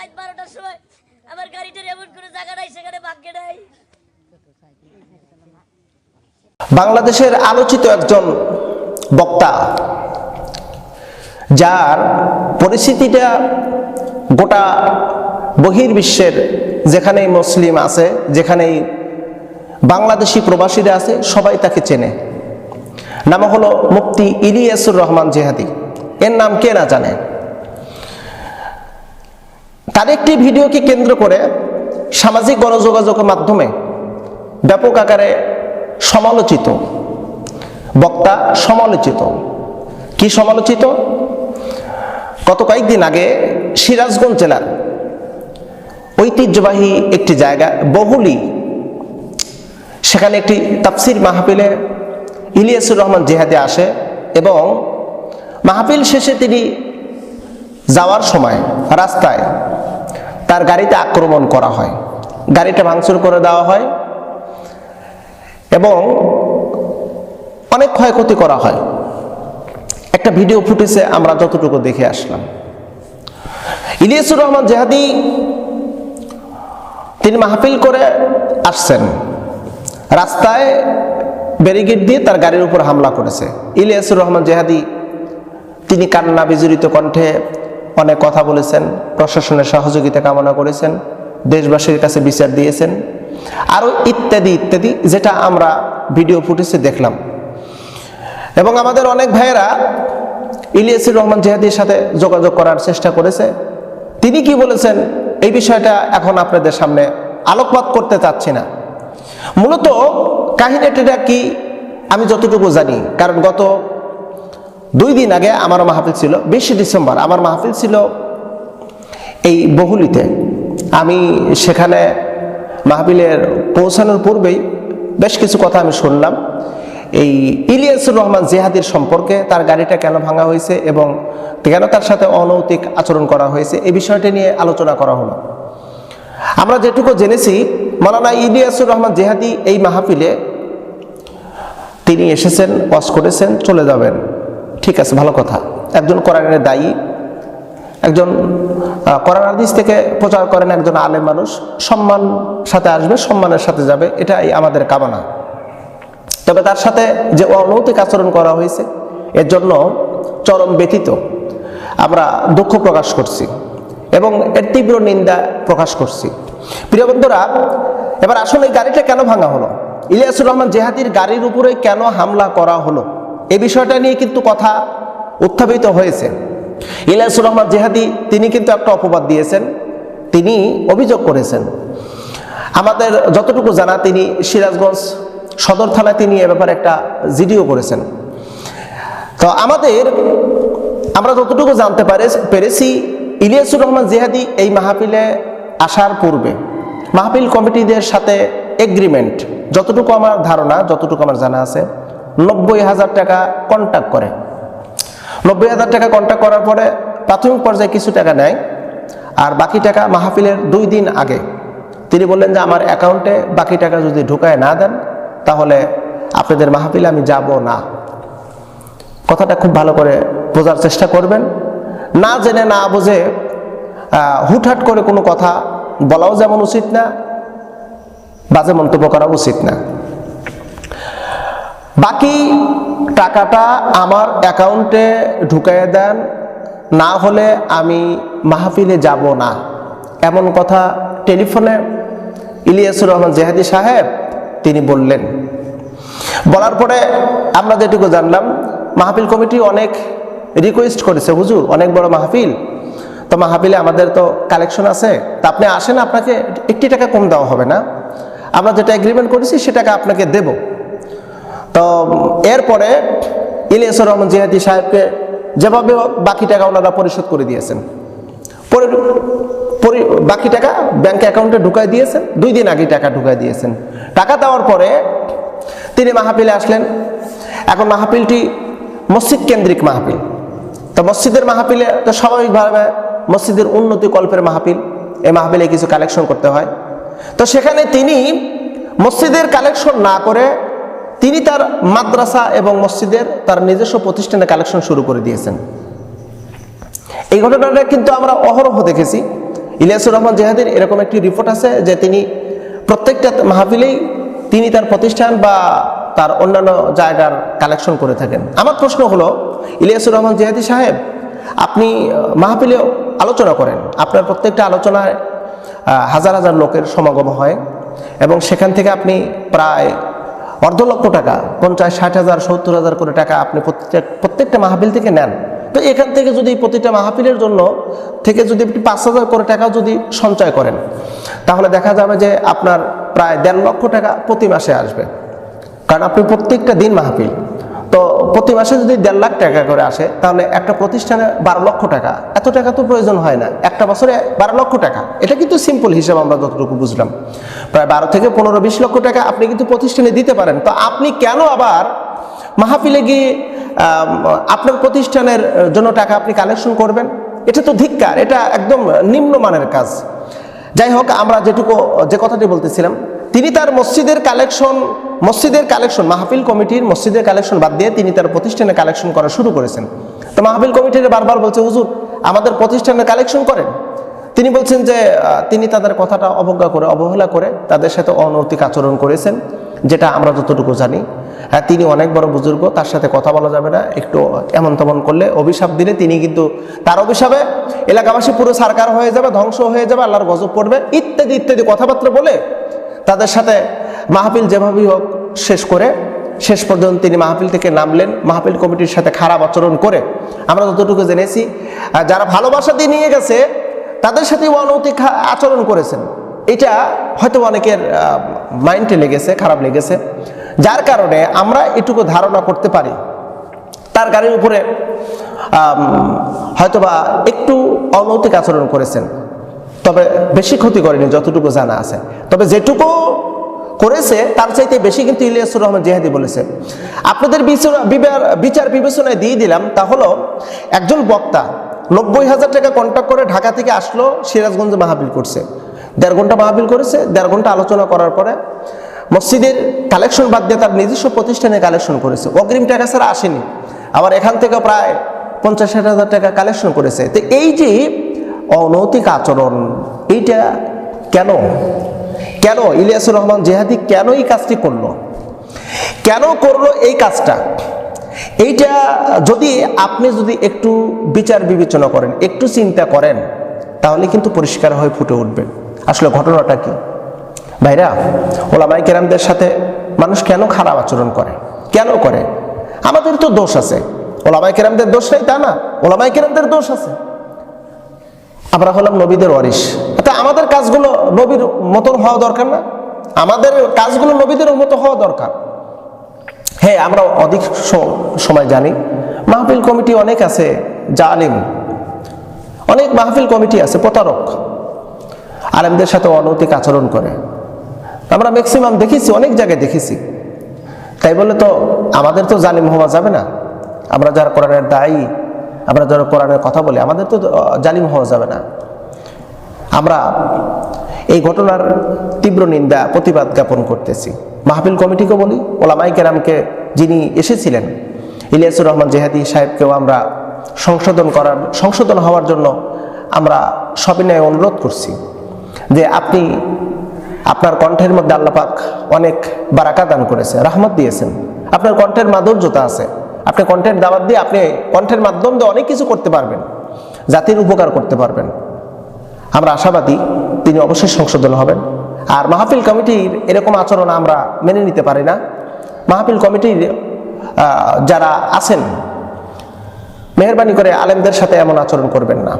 রাত বারোটার সময় আমার গাড়িটার এমন কোনো জায়গা নাই, সেখানে ভাগ্যে নাই। বাংলাদেশের আলোচিত একজন বক্তা, যার পরিস্থিতিটা গোটা বহির্বিশ্বের যেখানেই মুসলিম আছে, যেখানেই বাংলাদেশি প্রবাসীরা আছে, সবাই তাকে চেনে। নাম হলো মুফতি ইলিয়াসুর রহমান জেহাদি। এর নাম কে না জানে? তার একটি ভিডিওকে কেন্দ্র করে সামাজিক গণযোগাযোগের মাধ্যমে ব্যাপক আকারে সমালোচিত, বক্তা সমালোচিত। কি সমালোচিত? গত কয়েকদিন আগে সিরাজগঞ্জ জেলার ঐতিহ্যবাহী একটি জায়গা, বহুলি, সেখানে একটি তাফসির মাহফিলে ইলিয়াসুর রহমান জেহাদে আসে এবং মাহফিল শেষে তিনি যাওয়ার সময় রাস্তায় তার গাড়িতে আক্রমণ করা হয়। গাড়িটা ভাঙচুর করে দেওয়া হয় এবং অনেক ক্ষয়ক্ষতি করা হয়। একটা ভিডিও ফুটেজে আমরা যতটুকু দেখে আসলাম। ইলিয়াসুর রহমান জেহাদি তিনি মাহফিল করে আসছেন। রাস্তায় ব্যারিকেড দিয়ে তার গাড়ির উপর হামলা করেছে। ইলিয়াসুর রহমান জেহাদি তিনি কান্না বিজড়িত কণ্ঠে অনেক কথা বলেছেন, প্রশাসনের সহযোগিতা কামনা করেছেন, দেশবাসীর কাছে বিচার দিয়েছেন আরও ইত্যাদি ইত্যাদি, যেটা আমরা ভিডিও ফুটেজে দেখলাম। এবং আমাদের অনেক ভাইয়েরা ইলিয়াসুর রহমান জেহাদির সাথে যোগাযোগ করার চেষ্টা করেছে। তিনি কি বলেছেন, এই বিষয়টা এখন আপনাদের সামনে আলোকপাত করতে চাচ্ছি না। মূলত কাহিনীটা কি, আমি যতটুকু জানি, কারণ গত দুই দিন আগে আমার মাহফিল ছিল, বিশে ডিসেম্বর, আমার মাহফিল ছিল এই বহুলিতে। আমি সেখানে মাহফিলের পৌঁছানোর পূর্বেই বেশ কিছু কথা আমি শুনলাম। এই ইলিয়াসুর রহমান জেহাদির সম্পর্কে তার গাড়িটা কেন ভাঙা হয়েছে এবং কেন তার সাথে অনৈতিক আচরণ করা হয়েছে, এই বিষয়টি নিয়ে আলোচনা করা হলো। আমরা যেটুকু জেনেছি মালানা ইলিয়াসুর রহমান জেহাদি এই মাহফিলে তিনি এসেছেন, ওয়াজ করেছেন, চলে যাবেন। ঠিক আছে, ভালো কথা। একজন কোরআনের দায়ী, একজন কোরআন হাদিস থেকে প্রচার করেন একজন আলেম মানুষ, সম্মান সাথে আসবে, সম্মানের সাথে যাবে, এটাই আমাদের কামনা। তবে তার সাথে যে অনৈতিক আচরণ করা হয়েছে, এর জন্য চরম ব্যতীত আমরা দুঃখ প্রকাশ করছি এবং এর তীব্র নিন্দা প্রকাশ করছি। প্রিয় বন্ধুরা, এবার আসলে এই গাড়িটা কেন ভাঙা হলো? ইলিয়াসুর রহমান জেহাদির গাড়ির উপরে কেন হামলা করা হলো? এই বিষয়টা নিয়ে কিন্তু কথা উত্থাপিত হয়েছে। ইলিয়াসুর রহমান জেহাদি, তিনি কিন্তু একটা অপবাদ দিয়েছেন। তিনি অভিযোগ করেছেন। আমাদের যতটুকু জানা, তিনি সিরাজগঞ্জ সদর থানায় তিনি এ ব্যাপারে একটা জিডিও করেছেন। তো আমাদের, আমরা যতটুকু জানতে পারে, পেরেছি, ইলিয়াসুর রহমান জিহাদি এই মাহফিলে আসার পূর্বে মাহফিল কমিটিদের সাথে এগ্রিমেন্ট যতটুকু আমার ধারণা, যতটুকু আমার জানা আছে নব্বই হাজার টাকা কন্ট্যাক্ট করে। নব্বই হাজার টাকা কন্ট্যাক্ট করার পরে প্রাথমিক পর্যায়ে কিছু টাকা নেয় আর বাকি টাকা মাহফিলের দুই দিন আগে। তিনি বললেন যে, আমার অ্যাকাউন্টে বাকি টাকা যদি ঢুকায় না দেন, তাহলে আপনাদের মাহফিলে আমি যাব না। কথাটা খুব ভালো করে বোঝার চেষ্টা করবেন। না জেনে না বুঝে হুটহাট করে কোনো কথা বলাও যেমন উচিত না, বাজে মন্তব্য করা উচিত না। বাকি টাকাটা আমার অ্যাকাউন্টে ঢুকাইয়ে দেন, না হলে আমি মাহফিলে যাব না। এমন কথা টেলিফোনে ইলিয়াসুর রহমান জেহাদি সাহেব তিনি বললেন। বলার পরে আমরা যেটুকু জানলাম, মাহফিল কমিটি অনেক রিকোয়েস্ট করেছে, হুজুর, অনেক বড় মাহফিল। তো মাহফিলে আমাদের তো কালেকশন আছে, তা আপনি আসেন, আপনাকে একটি টাকা কম দেওয়া হবে না। আমরা যেটা এগ্রিমেন্ট করেছি, সে টাকা আপনাকে দেব। তো এরপরে ইলিয়াসুর রহমান জিহাদি সাহেবকে যেভাবে বাকি টাকা ওনারা পরিশোধ করে দিয়েছেন। বাকি টাকা ব্যাংক অ্যাকাউন্টে ঢুকাই দিয়েছেন, দুই দিন আগে টাকা ঢুকাই দিয়েছেন। টাকা দেওয়ার পরে তিনি মাহফিলে আসলেন। এখন মাহফিলটি মসজিদ কেন্দ্রিক মাহফিল। তো মসজিদের মাহফিলে তো স্বাভাবিকভাবে মসজিদের উন্নতি কল্পের মাহফিল, এই মাহফিলে কিছু কালেকশন করতে হয়। তো সেখানে তিনি মসজিদের কালেকশন না করে তিনি তার মাদ্রাসা এবং মসজিদের তার নিজস্ব প্রতিষ্ঠানে কালেকশন শুরু করে দিয়েছেন। এই ঘটনাটা কিন্তু আমরা অহরহ দেখেছি। ইলিয়াসুর রহমান জেহাদির এরকম একটি রিপোর্ট আছে যে তিনি প্রত্যেকটা মাহফিলেই তিনি তার প্রতিষ্ঠান বা তার অন্যান্য জায়গার কালেকশন করে থাকেন। আমার প্রশ্ন হলো, ইলিয়াসুর রহমান জেহাদি সাহেব, আপনি মাহফিলে আলোচনা করেন। আপনার প্রত্যেকটা আলোচনায় হাজার হাজার লোকের সমাগম হয় এবং সেখান থেকে আপনি প্রায় অর্ধ লক্ষ টাকা, পঞ্চাশ, ষাট হাজার, সত্তর হাজার করে টাকা আপনি প্রত্যেক, প্রত্যেকটা মাহফিল থেকে নেন। তো এখান থেকে যদি প্রতিটা মাহফিলের জন্য থেকে যদি আপনি পাঁচ হাজার করে টাকা যদি সঞ্চয় করেন, তাহলে দেখা যাবে যে আপনার প্রায় দেড় লক্ষ টাকা প্রতি মাসে আসবে। কারণ আপনি প্রত্যেকটা দিন মাহফিল প্রতি মাসে যদি দেড় লাখ টাকা করে আসে, তাহলে একটা প্রতিষ্ঠানে বারো লক্ষ টাকা। এত টাকা তো প্রয়োজন হয় না। একটা বছরে বারো লক্ষ টাকা। এটা কিন্তু সিম্পল হিসাব আমরা যতটুকু বুঝলাম। প্রায় বারো থেকে পনেরো, বিশ লক্ষ টাকা আপনি কিন্তু প্রতিষ্ঠানে দিতে পারেন। তো আপনি কেন আবার মাহফিলে গিয়ে আপনার প্রতিষ্ঠানের জন্য টাকা আপনি কালেকশন করবেন? এটা তো ধিক্কার। এটা একদম নিম্নমানের কাজ। যাই হোক, আমরা যেটুকু, যে কথাটি বলতেছিলাম, তিনি তার মসজিদের কালেকশন মসজিদের কালেকশন, মাহফিল কমিটির মসজিদের কালেকশন বাদ দিয়ে তিনি তার প্রতিষ্ঠানে কালেকশন করা শুরু করেছেন। তো মাহফিল কমিটির বারবার বলছে, হুজুর, আমাদের প্রতিষ্ঠানে কালেকশন করেন। তিনি বলছেন যে তিনি তাদের কথাটা অবজ্ঞা করে, অবহেলা করে তাদের সাথে অনৈতিক আচরণ করেছেন, যেটা আমরা যতটুকু জানি। হ্যাঁ তিনি অনেক বড় বুজুর্গ, তার সাথে কথা বলা যাবে না, একটু এমন তেমন করলে অভিশাপ দিলে তিনি কিন্তু তার অভিশাপে এলাকাবাসী পুরো সারকার হয়ে যাবে, ধ্বংস হয়ে যাবে, আল্লাহর গজব পড়বে, ইত্যাদি ইত্যাদি কথাবার্তা বলে তাদের সাথে মাহফিল যেভাবেই হোক শেষ করে, শেষ পর্যন্ত তিনি মাহফিল থেকে নামলেন। মাহফিল কমিটির সাথে খারাপ আচরণ করে আমরা যতটুকু জেনেছি যারা ভালোবাসা দিয়ে নিয়ে গেছে, তাদের সাথে অনৈতিক আচরণ করেছেন। এটা হয়তো অনেকের মাইন্ডে লেগেছে, খারাপ লেগেছে। যার কারণে আমরা এটুকু ধারণা করতে পারি। তার গাড়ির উপরে হয়তোবা একটু অনৈতিক আচরণ করেছেন। তবে বেশি ক্ষতি করেনি, যতটুকু জানা আছে। তবে যেটুকু করেছে, তার চাইতে বেশি কিন্তু ইলিয়াসুর রহমান জেহাদি বলেছে। আপনাদের বিচার- বিবেচনায় দিয়ে দিলাম, তা হলো, একজন বক্তা নব্বই হাজার টাকা কন্ট্যাক্ট করে ঢাকা থেকে আসলো, সিরাজগঞ্জে মাহাবিল করছে। দেড় ঘণ্টা মাহফিল করেছে, দেড় ঘণ্টা আলোচনা করার পরে মসজিদের কালেকশন বাদ দিয়ে তার নিজস্ব প্রতিষ্ঠানে কালেকশন করেছে। অগ্রিম টাকা ছাড়া আসেনি, আবার এখান থেকে প্রায় পঞ্চাশ ষাট হাজার টাকা কালেকশন করেছে। তো এই যে অনৈতিক আচরণ, এইটা কেন? কেন ইলিয়াসুর রহমান জেহাদি কেন এই কাজটি করল? কেন করল এই কাজটা? এইটা যদি আপনি যদি একটু বিচার বিবেচনা করেন, একটু চিন্তা করেন, তাহলে কিন্তু পরিষ্কার হয়ে ফুটে উঠবে। আসলে ঘটনাটা কি? ভাইরা ওলামাই কেরামদের সাথে মানুষ কেন খারাপ আচরণ করে? কেন করে? আমাদের তো দোষ আছে। ওলামাই কেরামদের দোষ নেই তা না। ওলামাই কেরামদের দোষ আছে। আমরা হলাম নবীদের ওয়ারিস তা আমাদের কাজগুলো নবীর মতন হওয়া দরকার না? আমাদের কাজগুলো নবীদের মতো হওয়া দরকার। হ্যাঁ আমরা অধিক সময় জানি। মাহফিল কমিটি অনেক আছে, জালিম। অনেক মাহফিল কমিটি আছে, প্রতারক। আলেমদের সাথে অনৈতিক আচরণ করে। আমরা ম্যাক্সিমাম দেখেছি, অনেক জায়গায় দেখেছি। তাই বলে তো আমাদের তো জালিম হওয়া যাবে না। আমরা যারা কোরআনের দায়ী, আমরা যারা কোরআনের কথা বলি, আমাদের তো জালিম হওয়া যাবে না। আমরা এই ঘটনার তীব্র নিন্দা, প্রতিবাদ জ্ঞাপন করতেছি। মাহফিল কমিটিকে বলি ওলামাই কেরামকে যিনি এসেছিলেন, ইলিয়াসুর রহমান জেহাদি সাহেবকেও আমরা সংশোধন করার, সংশোধন হওয়ার জন্য আমরা সবিনয়ে অনুরোধ করছি যে আপনি আপনার কণ্ঠের মধ্যে আল্লাপাক অনেক বারাকা দান করেছে, রাহমত দিয়েছেন। আপনার কণ্ঠের মাধুর্যতা আছে। আপনি কণ্ঠের দাওয়াত দিয়ে আপনি কণ্ঠের মাধ্যম দিয়ে অনেক কিছু করতে পারবেন, জাতির উপকার করতে পারবেন। আমরা আশাবাদী তিনি অবশ্যই সংশোধন হবেন। আর মাহফিল কমিটির এরকম আচরণ আমরা মেনে নিতে পারি না। মাহফিল কমিটির যারা আছেন, মেহরবানি করে আলেমদের সাথে এমন আচরণ করবেন না।